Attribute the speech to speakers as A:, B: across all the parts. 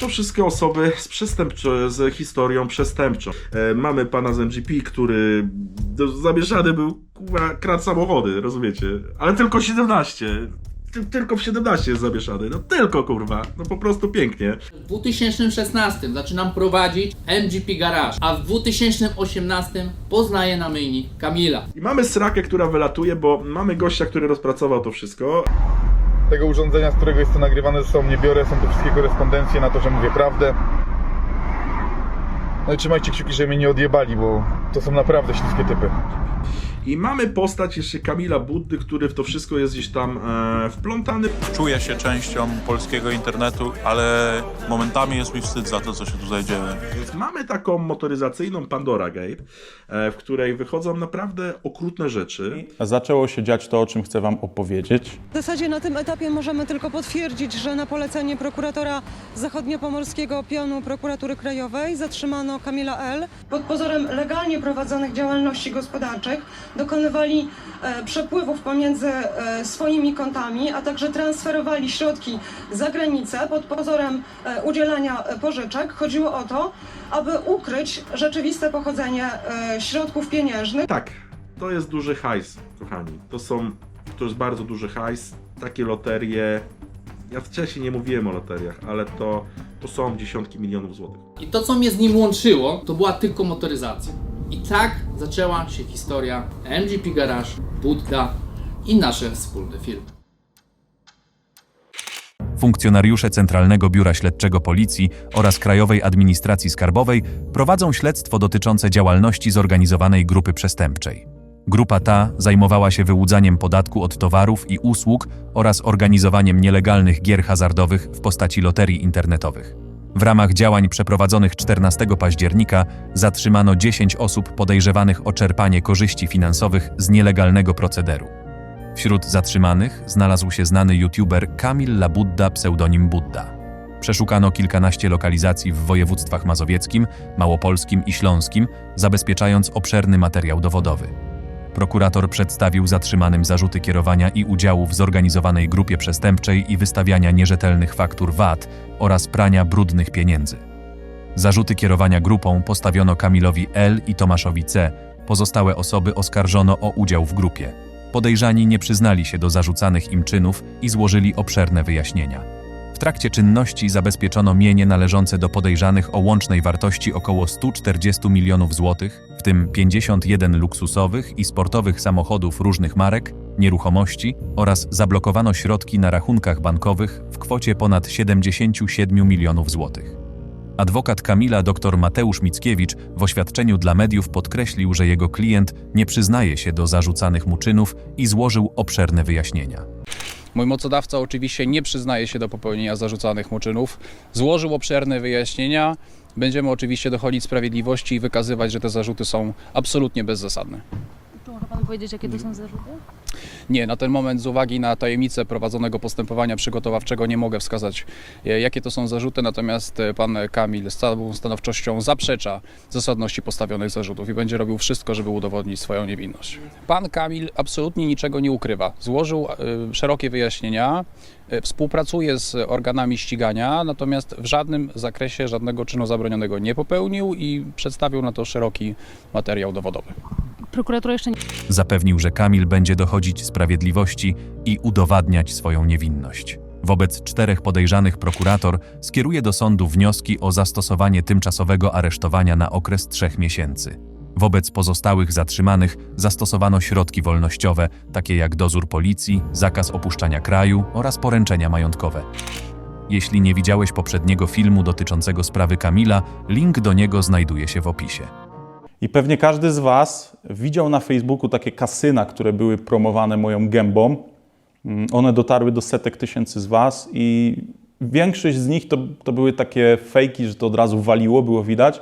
A: to wszystkie osoby z, przestępczo, z historią przestępczą. E, mamy pana z MGP, który do- zamierzany był, kurwa, kradł samochody, rozumiecie? Ale tylko 17. Ty, tylko w 17 jest zamieszany. No tylko, kurwa. No po prostu pięknie.
B: W 2016 zaczynam prowadzić MGP Garage, a w 2018 poznaję na myjni Kamila.
A: I mamy srakę, która wylatuje, bo mamy gościa, który rozpracował to wszystko.
C: Tego urządzenia, z którego jest to nagrywane, ze sobą nie biorę. Są to wszystkie korespondencje na to, że mówię prawdę. No i trzymajcie kciuki, żeby mnie nie odjebali, bo to są naprawdę śliskie typy.
A: I mamy postać jeszcze Kamila Buddy, który w to wszystko jest gdzieś tam e, wplątany.
D: Czuję się częścią polskiego internetu, ale momentami jest mi wstyd za to, co się tutaj dzieje.
A: Więc mamy taką motoryzacyjną Pandora Gate, e, w której wychodzą naprawdę okrutne rzeczy.
E: Zaczęło się dziać to, o czym chcę Wam opowiedzieć.
F: W zasadzie na tym etapie możemy tylko potwierdzić, że na polecenie prokuratora zachodniopomorskiego pionu prokuratury krajowej zatrzymano Kamila L. Pod pozorem legalnie prowadzonych działalności gospodarczych dokonywali e, przepływów pomiędzy e, swoimi kontami, a także transferowali środki za granicę pod pozorem e, udzielania pożyczek. Chodziło o to, aby ukryć rzeczywiste pochodzenie środków pieniężnych.
A: Tak, to jest duży hajs, kochani. To są, to jest bardzo duży hajs. Takie loterie. Ja wcześniej nie mówiłem o loteriach, ale to, to są dziesiątki milionów złotych.
B: I to, co mnie z nim łączyło, to była tylko motoryzacja. I tak zaczęła się historia MGP Garage, Budda i nasze wspólne firmy.
G: Funkcjonariusze Centralnego Biura Śledczego Policji oraz Krajowej Administracji Skarbowej prowadzą śledztwo dotyczące działalności zorganizowanej grupy przestępczej. Grupa ta zajmowała się wyłudzaniem podatku od towarów i usług oraz organizowaniem nielegalnych gier hazardowych w postaci loterii internetowych. W ramach działań przeprowadzonych 14 października zatrzymano 10 osób podejrzewanych o czerpanie korzyści finansowych z nielegalnego procederu. Wśród zatrzymanych znalazł się znany youtuber Kamil Labudda pseudonim Budda. Przeszukano kilkanaście lokalizacji w województwach mazowieckim, małopolskim i śląskim, zabezpieczając obszerny materiał dowodowy. Prokurator przedstawił zatrzymanym zarzuty kierowania i udziału w zorganizowanej grupie przestępczej i wystawiania nierzetelnych faktur VAT oraz prania brudnych pieniędzy. Zarzuty kierowania grupą postawiono Kamilowi L i Tomaszowi C. Pozostałe osoby oskarżono o udział w grupie. Podejrzani nie przyznali się do zarzucanych im czynów i złożyli obszerne wyjaśnienia. W trakcie czynności zabezpieczono mienie należące do podejrzanych o łącznej wartości około 140 milionów złotych, w tym 51 luksusowych i sportowych samochodów różnych marek, nieruchomości oraz zablokowano środki na rachunkach bankowych w kwocie ponad 77 milionów złotych. Adwokat Kamila dr Mateusz Mickiewicz w oświadczeniu dla mediów podkreślił, że jego klient nie przyznaje się do zarzucanych mu czynów i złożył obszerne wyjaśnienia.
H: Mój mocodawca oczywiście nie przyznaje się do popełnienia zarzucanych mu czynów. Złożył obszerne wyjaśnienia. Będziemy oczywiście dochodzić sprawiedliwości i wykazywać, że te zarzuty są absolutnie bezzasadne.
I: Czy może Pan powiedzieć, jakie to są zarzuty?
H: Nie, na ten moment z uwagi na tajemnicę prowadzonego postępowania przygotowawczego nie mogę wskazać, e, jakie to są zarzuty, natomiast e, pan Kamil z całą stanowczością zaprzecza zasadności postawionych zarzutów i będzie robił wszystko, żeby udowodnić swoją niewinność. Pan Kamil absolutnie niczego nie ukrywa. Złożył e, szerokie wyjaśnienia, współpracuje z organami ścigania, natomiast w żadnym zakresie żadnego czynu zabronionego nie popełnił i przedstawił na to szeroki materiał dowodowy.
I: Prokuratura jeszcze nie...
G: Zapewnił, że Kamil będzie dochodzić sprawiedliwości i udowadniać swoją niewinność. Wobec czterech podejrzanych prokurator skieruje do sądu wnioski o zastosowanie tymczasowego aresztowania na okres trzech miesięcy. Wobec pozostałych zatrzymanych zastosowano środki wolnościowe, takie jak dozór policji, zakaz opuszczania kraju oraz poręczenia majątkowe. Jeśli nie widziałeś poprzedniego filmu dotyczącego sprawy Kamila, link do niego znajduje się w opisie.
E: I pewnie każdy z Was widział na Facebooku takie kasyna, które były promowane moją gębą. Mm, One dotarły do setek tysięcy z Was i większość z nich to, to były takie fejki, że to od razu waliło, było widać,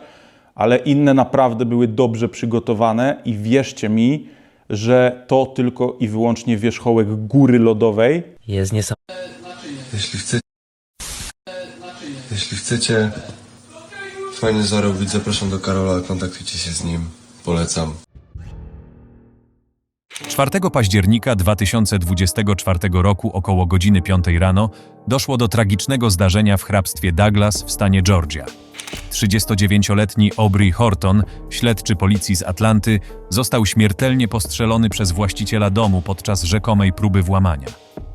E: ale inne naprawdę były dobrze przygotowane i wierzcie mi, że to tylko i wyłącznie wierzchołek góry lodowej.
J: Jest
K: Jeśli chcecie, jeśli chcecie fajnie zarobić, zapraszam do Karola, kontaktujcie się z nim. Polecam.
G: 4 października 2024 roku około godziny 5 rano doszło do tragicznego zdarzenia w hrabstwie Douglas w stanie Georgia. 39-letni Aubrey Horton, śledczy policji z Atlanty, został śmiertelnie postrzelony przez właściciela domu podczas rzekomej próby włamania.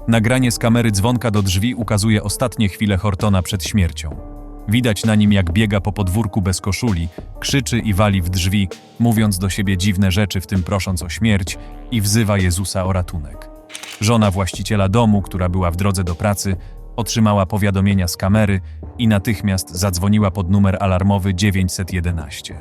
G: Nagranie z kamery dzwonka do drzwi ukazuje ostatnie chwile Hortona przed śmiercią. Widać na nim, jak biega po podwórku bez koszuli, krzyczy i wali w drzwi, mówiąc do siebie dziwne rzeczy, w tym prosząc o śmierć, i wzywa Jezusa o ratunek. Żona właściciela domu, która była w drodze do pracy, otrzymała powiadomienia z kamery i natychmiast zadzwoniła pod numer alarmowy 911.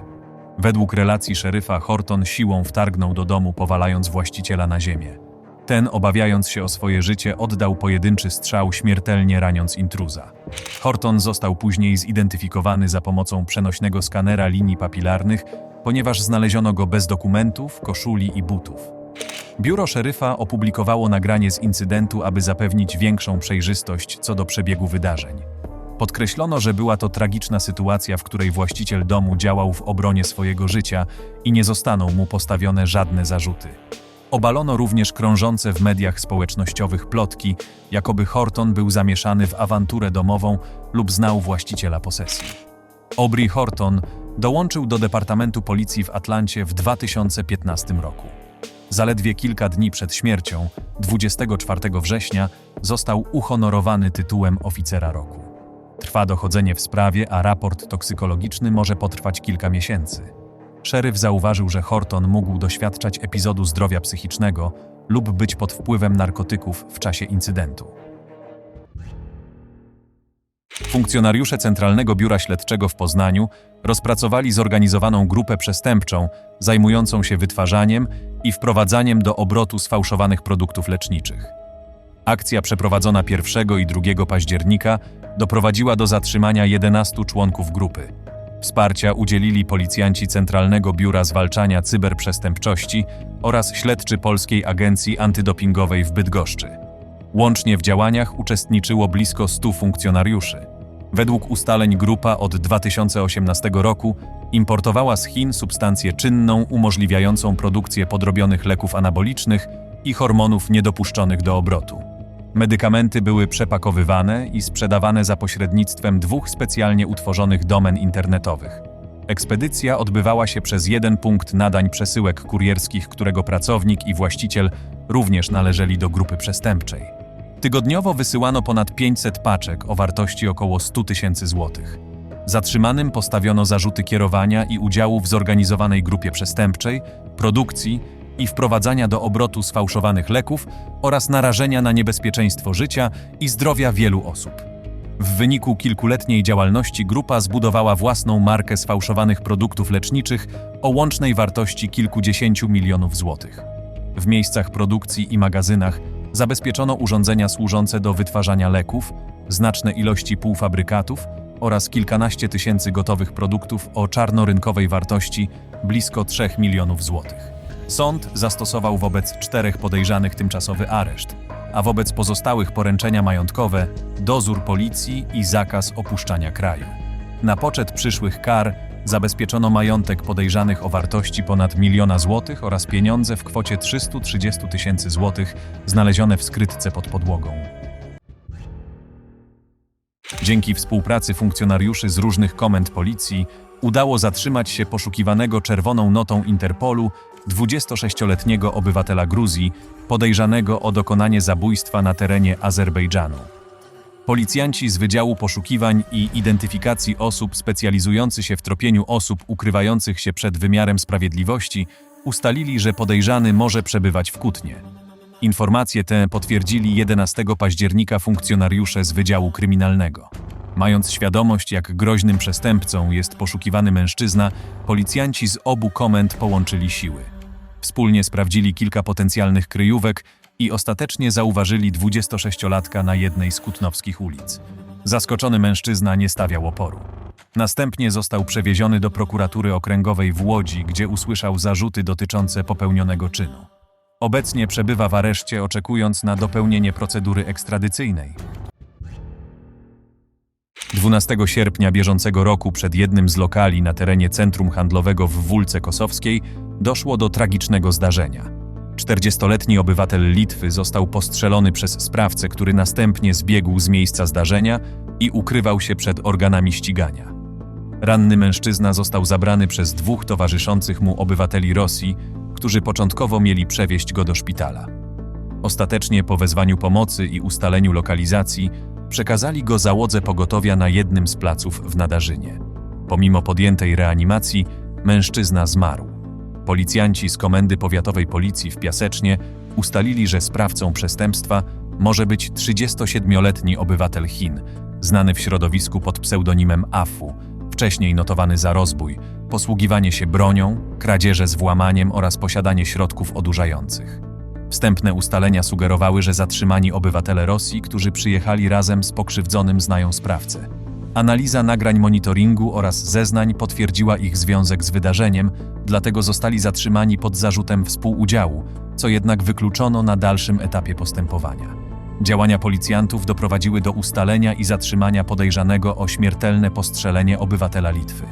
G: Według relacji szeryfa Horton siłą wtargnął do domu, powalając właściciela na ziemię. Ten, obawiając się o swoje życie, oddał pojedynczy strzał, śmiertelnie raniąc intruza. Horton został później zidentyfikowany za pomocą przenośnego skanera linii papilarnych, ponieważ znaleziono go bez dokumentów, koszuli i butów. Biuro szeryfa opublikowało nagranie z incydentu, aby zapewnić większą przejrzystość co do przebiegu wydarzeń. Podkreślono, że była to tragiczna sytuacja, w której właściciel domu działał w obronie swojego życia i nie zostaną mu postawione żadne zarzuty. Obalono również krążące w mediach społecznościowych plotki, jakoby Horton był zamieszany w awanturę domową lub znał właściciela posesji. Aubrey Horton dołączył do Departamentu Policji w Atlancie w 2015 roku. Zaledwie kilka dni przed śmiercią, 24 września, został uhonorowany tytułem oficera roku. Trwa dochodzenie w sprawie, a raport toksykologiczny może potrwać kilka miesięcy. Szeryf zauważył, że Horton mógł doświadczać epizodu zdrowia psychicznego lub być pod wpływem narkotyków w czasie incydentu. Funkcjonariusze Centralnego Biura Śledczego w Poznaniu rozpracowali zorganizowaną grupę przestępczą zajmującą się wytwarzaniem i wprowadzaniem do obrotu sfałszowanych produktów leczniczych. Akcja przeprowadzona 1 i 2 października doprowadziła do zatrzymania 11 członków grupy. Wsparcia udzielili policjanci Centralnego Biura Zwalczania Cyberprzestępczości oraz śledczy Polskiej Agencji Antydopingowej w Bydgoszczy. Łącznie w działaniach uczestniczyło blisko 100 funkcjonariuszy. Według ustaleń grupa od 2018 roku importowała z Chin substancję czynną umożliwiającą produkcję podrobionych leków anabolicznych i hormonów niedopuszczonych do obrotu. Medykamenty były przepakowywane i sprzedawane za pośrednictwem dwóch specjalnie utworzonych domen internetowych. Ekspedycja odbywała się przez jeden punkt nadań przesyłek kurierskich, którego pracownik i właściciel również należeli do grupy przestępczej. Tygodniowo wysyłano ponad 500 paczek o wartości około 100 tysięcy złotych. Zatrzymanym postawiono zarzuty kierowania i udziału w zorganizowanej grupie przestępczej, produkcji i wprowadzania do obrotu sfałszowanych leków oraz narażenia na niebezpieczeństwo życia i zdrowia wielu osób. W wyniku kilkuletniej działalności grupa zbudowała własną markę sfałszowanych produktów leczniczych o łącznej wartości kilkudziesięciu milionów złotych. W miejscach produkcji i magazynach zabezpieczono urządzenia służące do wytwarzania leków, znaczne ilości półfabrykatów oraz kilkanaście tysięcy gotowych produktów o czarnorynkowej wartości blisko 3 milionów złotych. Sąd zastosował wobec czterech podejrzanych tymczasowy areszt, a wobec pozostałych poręczenia majątkowe, dozór policji i zakaz opuszczania kraju. Na poczet przyszłych kar zabezpieczono majątek podejrzanych o wartości ponad miliona złotych oraz pieniądze w kwocie 330 tysięcy złotych znalezione w skrytce pod podłogą. Dzięki współpracy funkcjonariuszy z różnych komend policji udało zatrzymać się poszukiwanego czerwoną notą Interpolu 26-letniego obywatela Gruzji, podejrzanego o dokonanie zabójstwa na terenie Azerbejdżanu. Policjanci z Wydziału Poszukiwań i Identyfikacji Osób specjalizujący się w tropieniu osób ukrywających się przed wymiarem sprawiedliwości ustalili, że podejrzany może przebywać w Kutnie. Informacje te potwierdzili 11 października funkcjonariusze z Wydziału Kryminalnego. Mając świadomość, jak groźnym przestępcą jest poszukiwany mężczyzna, policjanci z obu komend połączyli siły. Wspólnie sprawdzili kilka potencjalnych kryjówek i ostatecznie zauważyli 26-latka na jednej z kutnowskich ulic. Zaskoczony mężczyzna nie stawiał oporu. Następnie został przewieziony do prokuratury okręgowej w Łodzi, gdzie usłyszał zarzuty dotyczące popełnionego czynu. Obecnie przebywa w areszcie, oczekując na dopełnienie procedury ekstradycyjnej. 12 sierpnia bieżącego roku przed jednym z lokali na terenie centrum handlowego w Wólce Kosowskiej doszło do tragicznego zdarzenia. 40-letni obywatel Litwy został postrzelony przez sprawcę, który następnie zbiegł z miejsca zdarzenia i ukrywał się przed organami ścigania. Ranny mężczyzna został zabrany przez dwóch towarzyszących mu obywateli Rosji, którzy początkowo mieli przewieźć go do szpitala. Ostatecznie po wezwaniu pomocy i ustaleniu lokalizacji przekazali go załodze pogotowia na jednym z placów w Nadarzynie. Pomimo podjętej reanimacji, mężczyzna zmarł. Policjanci z Komendy Powiatowej Policji w Piasecznie ustalili, że sprawcą przestępstwa może być 37-letni obywatel Chin, znany w środowisku pod pseudonimem Afu, wcześniej notowany za rozbój, posługiwanie się bronią, kradzieże z włamaniem oraz posiadanie środków odurzających. Wstępne ustalenia sugerowały, że zatrzymani obywatele Rosji, którzy przyjechali razem z pokrzywdzonym, znają sprawcę. Analiza nagrań monitoringu oraz zeznań potwierdziła ich związek z wydarzeniem, dlatego zostali zatrzymani pod zarzutem współudziału, co jednak wykluczono na dalszym etapie postępowania. Działania policjantów doprowadziły do ustalenia i zatrzymania podejrzanego o śmiertelne postrzelenie obywatela Litwy.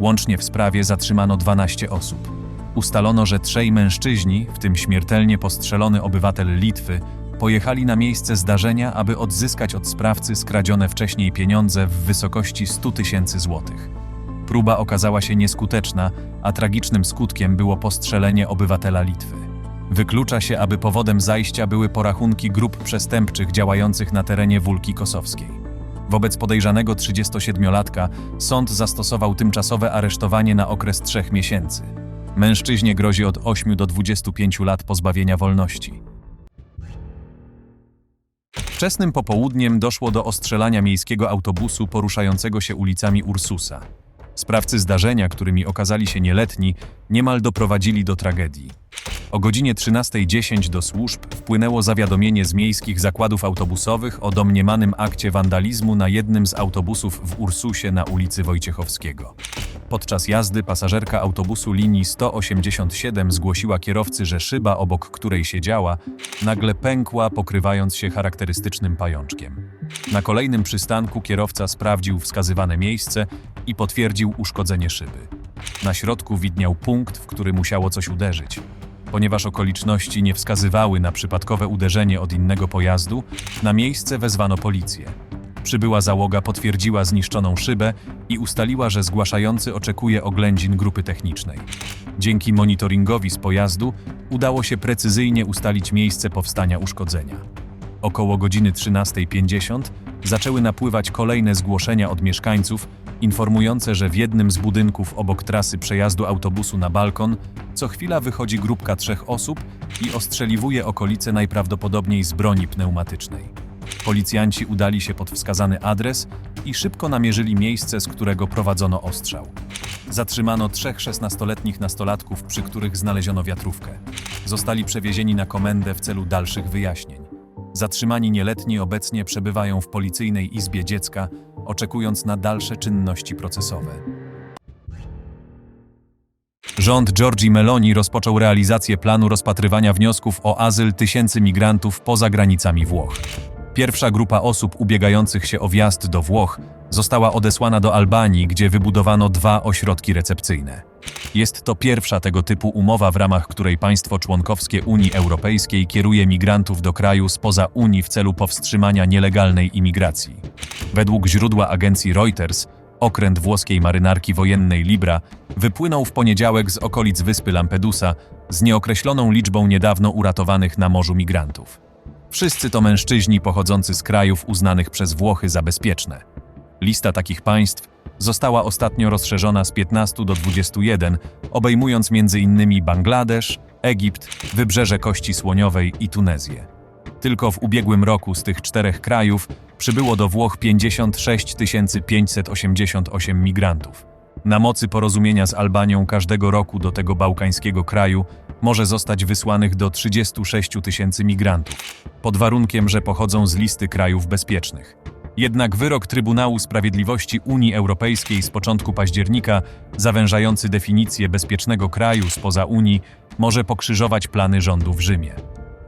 G: Łącznie w sprawie zatrzymano 12 osób. Ustalono, że trzej mężczyźni, w tym śmiertelnie postrzelony obywatel Litwy, pojechali na miejsce zdarzenia, aby odzyskać od sprawcy skradzione wcześniej pieniądze w wysokości 100 tysięcy złotych. Próba okazała się nieskuteczna, a tragicznym skutkiem było postrzelenie obywatela Litwy. Wyklucza się, aby powodem zajścia były porachunki grup przestępczych działających na terenie Wólki Kosowskiej. Wobec podejrzanego 37-latka sąd zastosował tymczasowe aresztowanie na okres trzech miesięcy. Mężczyźnie grozi od 8 do 25 lat pozbawienia wolności. Wczesnym popołudniem doszło do ostrzelania miejskiego autobusu poruszającego się ulicami Ursusa. Sprawcy zdarzenia, którymi okazali się nieletni, niemal doprowadzili do tragedii. O godzinie 13.10 do służb wpłynęło zawiadomienie z miejskich zakładów autobusowych o domniemanym akcie wandalizmu na jednym z autobusów w Ursusie na ulicy Wojciechowskiego. Podczas jazdy pasażerka autobusu linii 187 zgłosiła kierowcy, że szyba, obok której siedziała, nagle pękła, pokrywając się charakterystycznym pajączkiem. Na kolejnym przystanku kierowca sprawdził wskazywane miejsce i potwierdził uszkodzenie szyby. Na środku widniał punkt, w który musiało coś uderzyć. Ponieważ okoliczności nie wskazywały na przypadkowe uderzenie od innego pojazdu, na miejsce wezwano policję. Przybyła załoga potwierdziła zniszczoną szybę i ustaliła, że zgłaszający oczekuje oględzin grupy technicznej. Dzięki monitoringowi z pojazdu udało się precyzyjnie ustalić miejsce powstania uszkodzenia. Około godziny 13.50 zaczęły napływać kolejne zgłoszenia od mieszkańców, informujące, że w jednym z budynków obok trasy przejazdu autobusu na balkon co chwila wychodzi grupka trzech osób i ostrzeliwuje okolice najprawdopodobniej z broni pneumatycznej. Policjanci udali się pod wskazany adres i szybko namierzyli miejsce, z którego prowadzono ostrzał. Zatrzymano trzech 16-letnich nastolatków, przy których znaleziono wiatrówkę. Zostali przewiezieni na komendę w celu dalszych wyjaśnień. Zatrzymani nieletni obecnie przebywają w policyjnej izbie dziecka, oczekując na dalsze czynności procesowe. Rząd Giorgi Meloni rozpoczął realizację planu rozpatrywania wniosków o azyl tysięcy migrantów poza granicami Włoch. Pierwsza grupa osób ubiegających się o wjazd do Włoch została odesłana do Albanii, gdzie wybudowano dwa ośrodki recepcyjne. Jest to pierwsza tego typu umowa, w ramach której państwo członkowskie Unii Europejskiej kieruje migrantów do kraju spoza Unii w celu powstrzymania nielegalnej imigracji. Według źródła agencji Reuters, okręt włoskiej marynarki wojennej Libra wypłynął w poniedziałek z okolic wyspy Lampedusa z nieokreśloną liczbą niedawno uratowanych na morzu migrantów. Wszyscy to mężczyźni pochodzący z krajów uznanych przez Włochy za bezpieczne. Lista takich państw została ostatnio rozszerzona z 15 do 21, obejmując m.in. Bangladesz, Egipt, Wybrzeże Kości Słoniowej i Tunezję. Tylko w ubiegłym roku z tych czterech krajów przybyło do Włoch 56 588 migrantów. Na mocy porozumienia z Albanią każdego roku do tego bałkańskiego kraju może zostać wysłanych do 36 tysięcy migrantów, pod warunkiem, że pochodzą z listy krajów bezpiecznych. Jednak wyrok Trybunału Sprawiedliwości Unii Europejskiej z początku października, zawężający definicję bezpiecznego kraju spoza Unii, może pokrzyżować plany rządu w Rzymie.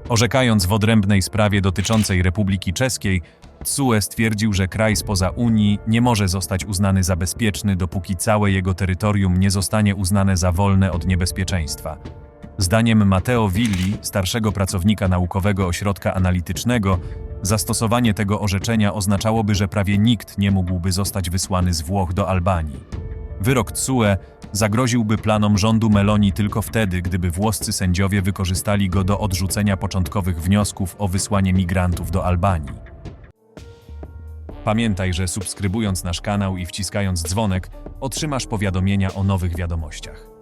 G: Orzekając w odrębnej sprawie dotyczącej Republiki Czeskiej, TSUE stwierdził, że kraj spoza Unii nie może zostać uznany za bezpieczny, dopóki całe jego terytorium nie zostanie uznane za wolne od niebezpieczeństwa. Zdaniem Matteo Villi, starszego pracownika naukowego ośrodka analitycznego, zastosowanie tego orzeczenia oznaczałoby, że prawie nikt nie mógłby zostać wysłany z Włoch do Albanii. Wyrok TSUE zagroziłby planom rządu Meloni tylko wtedy, gdyby włoscy sędziowie wykorzystali go do odrzucenia początkowych wniosków o wysłanie migrantów do Albanii. Pamiętaj, że subskrybując nasz kanał i wciskając dzwonek, otrzymasz powiadomienia o nowych wiadomościach.